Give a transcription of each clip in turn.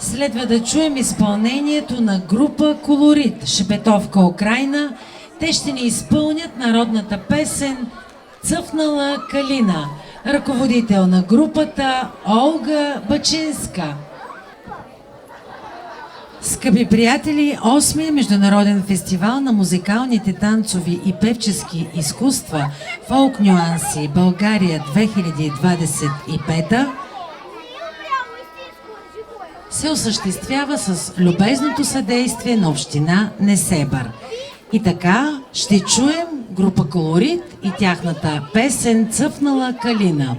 Следва да чуем изпълнението на група Колорит, Шепетовка Украина. Те ще ни изпълнят народната песен Цъфнала калина. Ръководител на групата Олга Бачинска. Скъпи приятели, 8-я Международен фестивал на музикалните танцови и певчески изкуства Фолк Нюанси България 2025 се осъществява с любезното съдействие на община Несебър. И така ще чуем група Колорит и тяхната песен Цъфнала калина.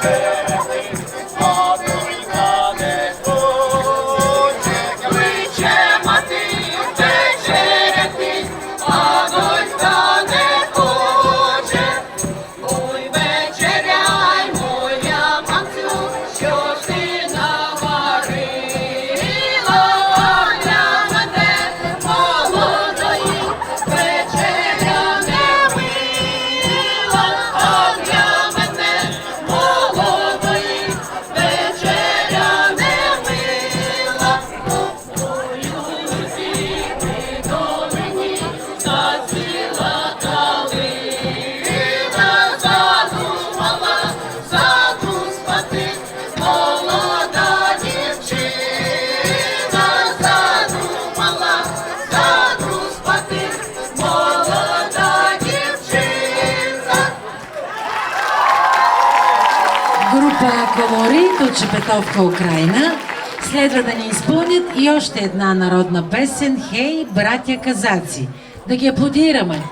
Thank you. Група Колорит от Шепетовка Украина следва да ни изпълнят и още една народна песен Хей, братя казаци. Да ги аплодираме!